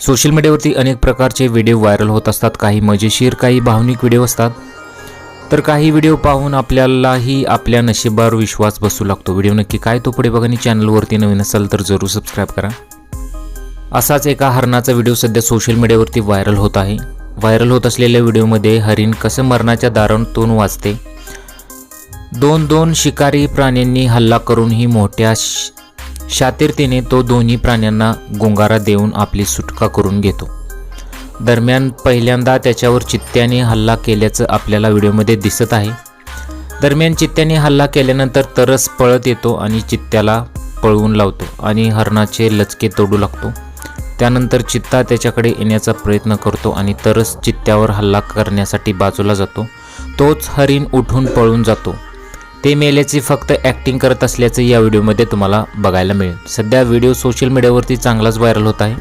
Social मीडियावरती अनेक प्रकारचे व्हिडिओ व्हायरल होत असतात. काही म्हणजे मजेशीर काही भावनिक व्हिडिओ असतात. तर काही व्हिडिओ पाहून आपल्यालाही आपल्या नशिबावर विश्वास बसू लागतो. व्हिडिओ नक्की काय तो पुढे बघा. आणि चॅनलवरती नवीन असाल तर जरूर सबस्क्राईब करा. असाच एका हरणाचा व्हिडिओ सध्या सोशल मीडियावरती व्हायरल होत आहे. व्हायरल होत असलेल्या व्हिडिओमध्ये हरिण कसं मरणाच्या दारातून वाचते दोन दोन शिकारी प्राण्यांनी हल्ला करूनही मोठ्या श- शातीरतेने तो दोन्ही प्राण्यांना गुंगारा देऊन आपली सुटका करून घेतो. दरम्यान पहिल्यांदा त्याच्यावर चित्त्याने हल्ला केल्याचं आपल्याला व्हिडिओमध्ये दिसत आहे. दरम्यान चित्त्याने हल्ला केल्यानंतर तरस पळत येतो आणि चित्त्याला पळवून लावतो आणि हरणाचे लचके तोडू लागतो. त्यानंतर चित्ता त्याच्याकडे येण्याचा प्रयत्न करतो आणि तरस चित्त्यावर हल्ला करण्यासाठी बाजूला जातो. तोच हरिण उठून पळून जातो. ते मेल्याचे फक्त ॲक्टिंग करत असल्याचं या व्हिडिओमध्ये तुम्हाला बघायला मिळेल. सध्या व्हिडिओ सोशल मीडियावरती चांगलाच व्हायरल होत आहे.